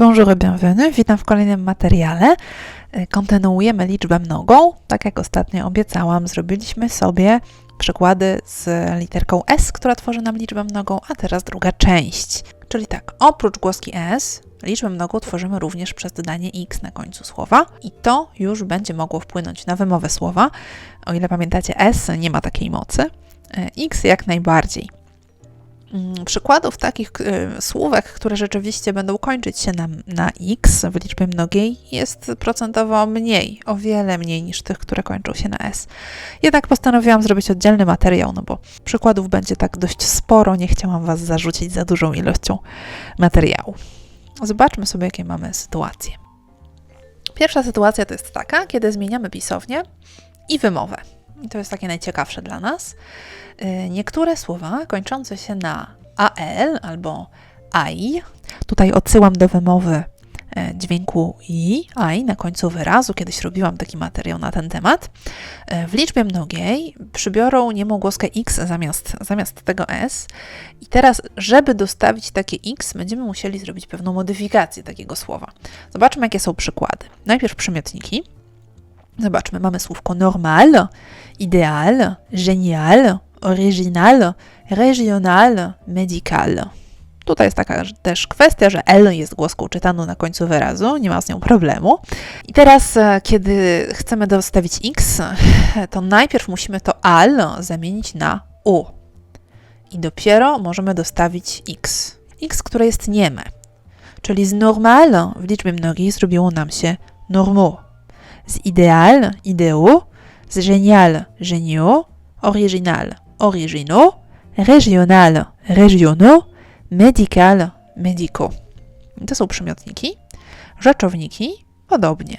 Bonjour bienvenue, witam w kolejnym materiale. Y, Kontynuujemy liczbę mnogą. Tak jak ostatnio obiecałam, zrobiliśmy sobie przykłady z literką S, która tworzy nam liczbę mnogą, a teraz druga część. Czyli tak, oprócz głoski S, liczbę mnogą tworzymy również przez dodanie x na końcu słowa i to już będzie mogło wpłynąć na wymowę słowa. O ile pamiętacie, S nie ma takiej mocy, y, x jak najbardziej. Mm, Przykładów takich y, słówek, które rzeczywiście będą kończyć się na, na x w liczbie mnogiej, jest procentowo mniej, o wiele mniej niż tych, które kończą się na s. Jednak postanowiłam zrobić oddzielny materiał, no bo przykładów będzie tak dość sporo, nie chciałam Was zarzucić za dużą ilością materiału. Zobaczmy sobie, jakie mamy sytuacje. Pierwsza sytuacja to jest taka, kiedy zmieniamy pisownię i wymowę. I to jest takie najciekawsze dla nas. Y, Niektóre słowa kończące się na al albo ai, tutaj odsyłam do wymowy e, dźwięku i, ai na końcu wyrazu, kiedyś robiłam taki materiał na ten temat, e, w liczbie mnogiej przybiorą niemogłoskę x zamiast, zamiast tego s i teraz, żeby dostawić takie x, będziemy musieli zrobić pewną modyfikację takiego słowa. Zobaczmy, jakie są przykłady. Najpierw przymiotniki. Zobaczmy, mamy słówko normal, ideal, génial, original, regional, medical. Tutaj jest taka też kwestia, że L jest głoską czytaną na końcu wyrazu, nie ma z nią problemu. I teraz, e, kiedy chcemy dostawić X, to najpierw musimy to al zamienić na U. I dopiero możemy dostawić X. X, które jest nieme. Czyli z normal w liczbie mnogiej zrobiło nam się normaux. Z ideal, ideo, z génial, géniaux, original, originaux, régional, régionaux, médical, médicaux. I To są przymiotniki. Rzeczowniki podobnie.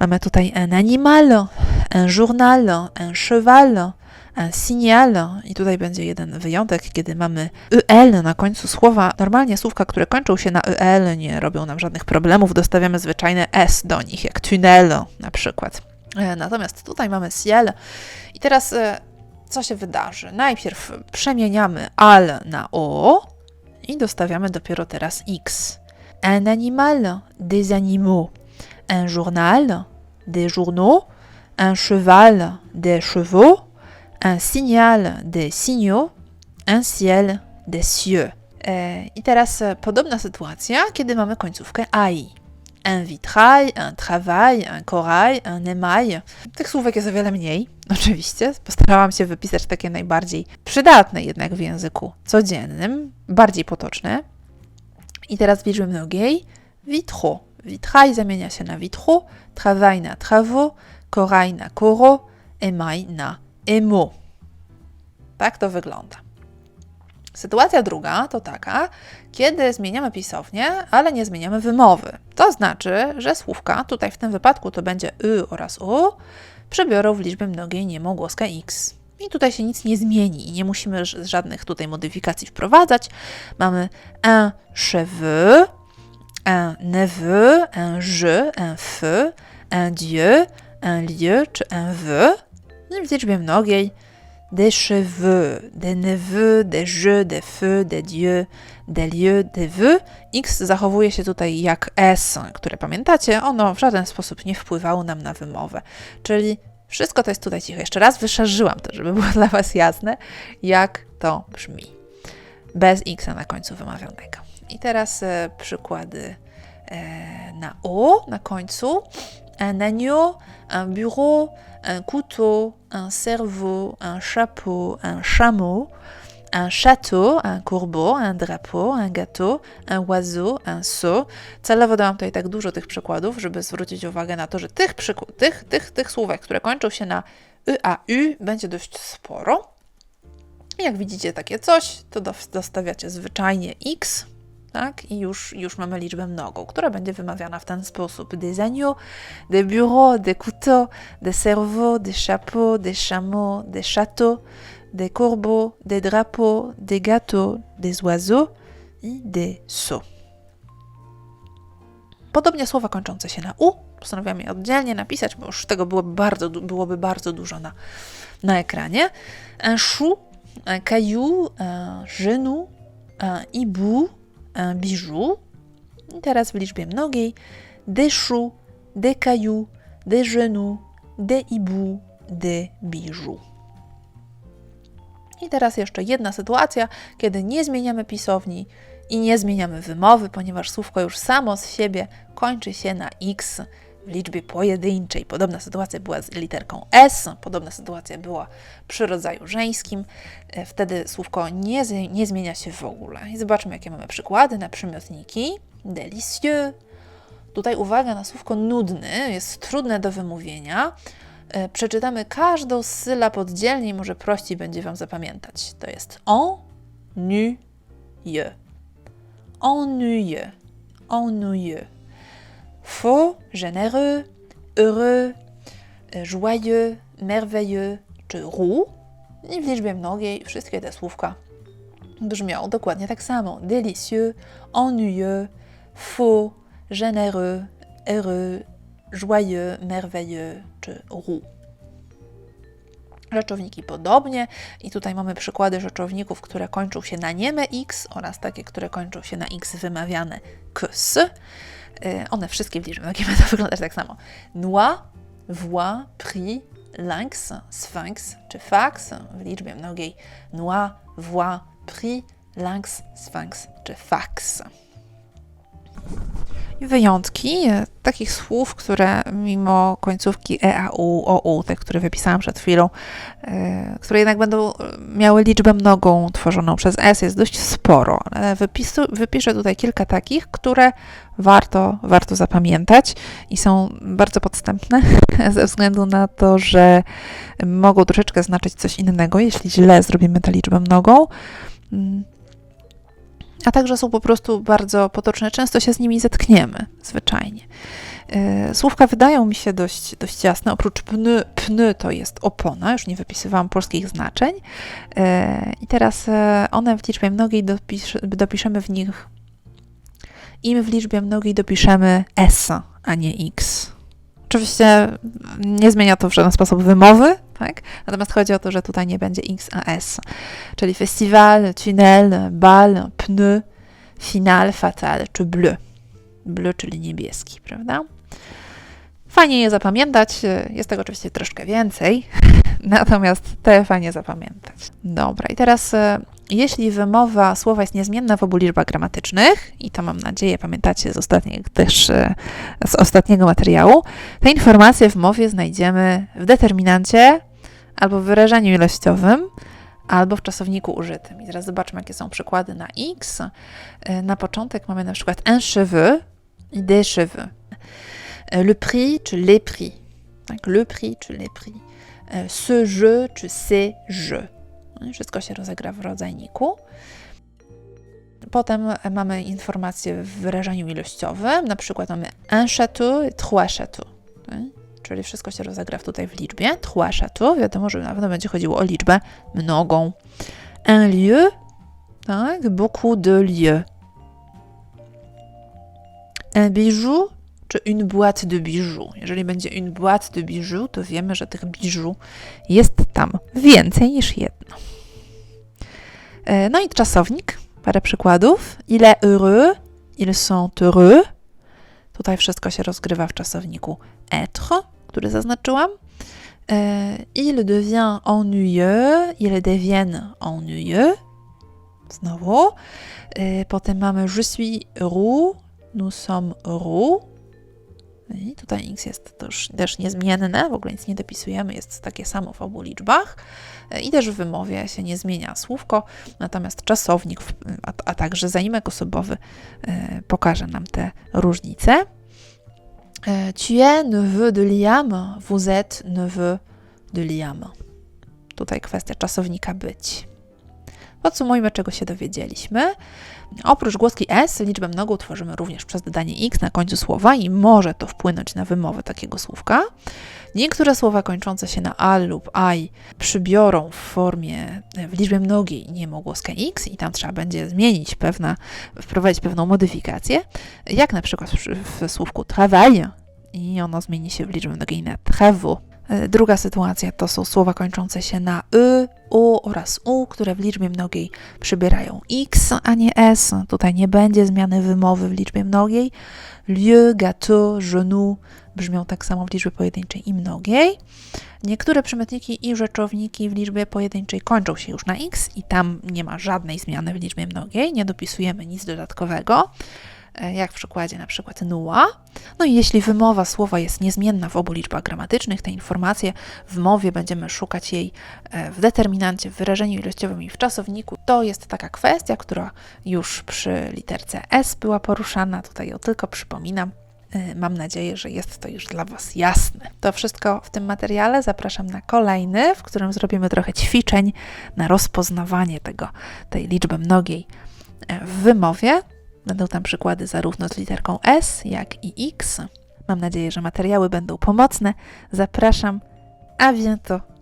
Mamy tutaj un animal, un journal, un cheval, un signal. I tutaj będzie jeden wyjątek, kiedy mamy ul na końcu słowa. Normalnie słówka, które kończą się na ul, nie robią nam żadnych problemów. Dostawiamy zwyczajne s do nich, jak tunnel na przykład. E, Natomiast tutaj mamy ciel. I teraz e, co się wydarzy? Najpierw przemieniamy al na o i dostawiamy dopiero teraz x. Un animal, des animaux. Un journal, des journaux. Un cheval, des chevaux. Un signal, des signaux. Un ciel, des cieux. E, I teraz e, podobna sytuacja, kiedy mamy końcówkę ai. Un vitrail, un travail, un corail, un émail. Tych słówek jest o wiele mniej, oczywiście. Postarałam się wypisać takie najbardziej przydatne jednak w języku codziennym, bardziej potoczne. I teraz w liczbie mnogiej vitraux. Vitrail zamienia się na vitraux, travail na travaux, corail na coraux, émail na émaux. Tak to wygląda. Sytuacja druga to taka, kiedy zmieniamy pisownię, ale nie zmieniamy wymowy. To znaczy, że słówka, tutaj w tym wypadku to będzie y oraz u, przebiorą w liczbie mnogiej niemogłoskę x. I tutaj się nic nie zmieni i nie musimy żadnych tutaj modyfikacji wprowadzać. Mamy un cheveu, un neveu, un je, un feu, un dieu, un lieu czy un vœu. W liczbie mnogiej des cheveux, des neveux, des jeux, des feux, des dieux, des lieux, des vœux. X zachowuje się tutaj jak S, które pamiętacie, ono w żaden sposób nie wpływało nam na wymowę. Czyli wszystko to jest tutaj cicho. Jeszcze raz wyszarzyłam to, żeby było dla Was jasne, jak to brzmi. Bez X na końcu wymawianego. I teraz e, przykłady e, na O na końcu. Un agneau, un bureau, un couteau, un cerveau, un chapeau, un chameau, un château, un corbeau, un drapeau, un gâteau, un oiseau, un seau. Celowo dałam tutaj tak dużo tych przykładów, żeby zwrócić uwagę na to, że tych, tych, tych, tych słówek, które kończą się na y, a, u, będzie dość sporo. Jak widzicie takie coś, to dos- dostawiacie zwyczajnie x, tak? I już, już mamy liczbę mnogą, która będzie wymawiana w ten sposób. Des agneaux, des bureaux, des couteaux, des cerveaux, des chapeaux, des chameaux, des châteaux, des corbeaux, des drapeaux, des gâteaux, des oiseaux i des seaux. Podobnie słowa kończące się na u, postanowiłam je oddzielnie napisać, bo już tego byłoby bardzo, byłoby bardzo dużo na, na ekranie. Un chou, un caillou, un genou, un hibou, bijou. I teraz w liczbie mnogiej des choux, des cailloux, des genoux, des hiboux, des. I teraz jeszcze jedna sytuacja, kiedy nie zmieniamy pisowni i nie zmieniamy wymowy, ponieważ słówko już samo z siebie kończy się na x liczbie pojedynczej. Podobna sytuacja była z literką S, podobna sytuacja była przy rodzaju żeńskim. E, Wtedy słówko nie, nie zmienia się w ogóle. I zobaczmy, jakie mamy przykłady na przymiotniki. Délicieux. Tutaj uwaga na słówko nudny, jest trudne do wymówienia. E, Przeczytamy każdą sylab oddzielnie może prościej będzie Wam zapamiętać. To jest ennuyeux. Ennuyeux. Ennuyeux. Faux, généreux, heureux, e, joyeux, merveilleux czy roux. I w liczbie mnogiej wszystkie te słówka brzmią dokładnie tak samo. Délicieux, ennuyeux, faux, généreux, heureux, joyeux, merveilleux czy roux. Rzeczowniki podobnie i tutaj mamy przykłady rzeczowników, które kończą się na nieme x oraz takie, które kończą się na x wymawiane ks. Y, One wszystkie w liczbie mnogiej będą wyglądać tak samo. Noix, voix, prix, lynx, sphinx czy fax w liczbie mnogiej. Noix, voix, prix, lynx, sphinx czy fax. Wyjątki e, takich słów, które mimo końcówki e, a, u, o, u, te, które wypisałam przed chwilą, e, które jednak będą e, miały liczbę mnogą tworzoną przez s, jest dość sporo. Wypisu, wypiszę tutaj kilka takich, które warto, warto zapamiętać i są bardzo podstępne ze względu na to, że mogą troszeczkę znaczyć coś innego, jeśli źle zrobimy tę liczbę mnogą. A także są po prostu bardzo potoczne. Często się z nimi zetkniemy, zwyczajnie. E, Słówka wydają mi się dość, dość jasne. Oprócz pny, pny to jest opona, już nie wypisywałam polskich znaczeń. E, I teraz e, one w liczbie mnogiej dopisz, dopiszemy w nich, im w liczbie mnogiej dopiszemy s, a nie x. Oczywiście nie zmienia to w żaden sposób wymowy, tak? Natomiast chodzi o to, że tutaj nie będzie x, a s. Czyli festiwal, tunnel, bal, pneu, final, fatal czy bleu. Bleu, czyli niebieski, prawda? Fajnie je zapamiętać. Jest tego oczywiście troszkę więcej, natomiast te fajnie zapamiętać. Dobra, i teraz e, jeśli wymowa słowa jest niezmienna w obu liczbach gramatycznych, i to mam nadzieję pamiętacie z, ostatniej, też, e, z ostatniego materiału, te informacje w mowie znajdziemy w determinancie albo w wyrażeniu ilościowym, albo w czasowniku użytym. I teraz zobaczmy, jakie są przykłady na x. E, Na początek mamy na przykład un cheveu i des cheveux. E, Le prix czy les prix. Tak, le prix czy les prix. Ce jeu czy ces jeux. No Wszystko się rozegra w rodzajniku. Potem mamy informacje w wyrażeniu ilościowym. Na przykład mamy un château trois châteaux. Tak? Czyli wszystko się rozegra tutaj w liczbie. Trois châteaux. Wiadomo, że na pewno będzie chodziło o liczbę mnogą. Un lieu. Tak? Beaucoup de lieux. Un bijou czy une boîte de bijoux. Jeżeli będzie une boîte de bijoux, to wiemy, że tych bijoux jest tam więcej niż jedno. E, No i czasownik, parę przykładów. Il est heureux, ils sont heureux. Tutaj wszystko się rozgrywa w czasowniku être, który zaznaczyłam. E, Il devient ennuyeux, ils deviennent ennuyeux. Znowu. E, Potem mamy je suis heureux, nous sommes heureux. I tutaj x jest też, też niezmienne, w ogóle nic nie dopisujemy, jest takie samo w obu liczbach. E, I też w wymowie się nie zmienia słówko, natomiast czasownik, a, a także zaimek osobowy e, pokaże nam te różnice. Tu es neveu de Liam, vous êtes neveu de Liam. Tutaj kwestia czasownika być. Podsumujmy, czego się dowiedzieliśmy. Oprócz głoski s, liczbę mnogą tworzymy również przez dodanie x na końcu słowa i może to wpłynąć na wymowę takiego słówka. Niektóre słowa kończące się na al lub aj przybiorą w formie, w liczbie mnogiej niemogłoskę x i tam trzeba będzie zmienić pewna, wprowadzić pewną modyfikację, jak na przykład w, w słówku travail i ono zmieni się w liczbę mnogiej na travaux. E, Druga sytuacja to są słowa kończące się na y, u oraz u, które w liczbie mnogiej przybierają x, a nie s. Tutaj nie będzie zmiany wymowy w liczbie mnogiej. Lieu, gâteau, genou brzmią tak samo w liczbie pojedynczej i mnogiej. Niektóre przymiotniki i rzeczowniki w liczbie pojedynczej kończą się już na x i tam nie ma żadnej zmiany w liczbie mnogiej, nie dopisujemy nic dodatkowego, jak w przykładzie na przykład nuła. No i jeśli wymowa słowa jest niezmienna w obu liczbach gramatycznych, te informacje w mowie będziemy szukać jej e, w determinancie, w wyrażeniu ilościowym i w czasowniku. To jest taka kwestia, która już przy literce S była poruszana, tutaj ją tylko przypominam. E, Mam nadzieję, że jest to już dla Was jasne. To wszystko w tym materiale. Zapraszam na kolejny, w którym zrobimy trochę ćwiczeń na rozpoznawanie tego, tej liczby mnogiej e, w wymowie. Będą tam przykłady zarówno z literką S, jak i X. Mam nadzieję, że materiały będą pomocne. Zapraszam. A bientôt!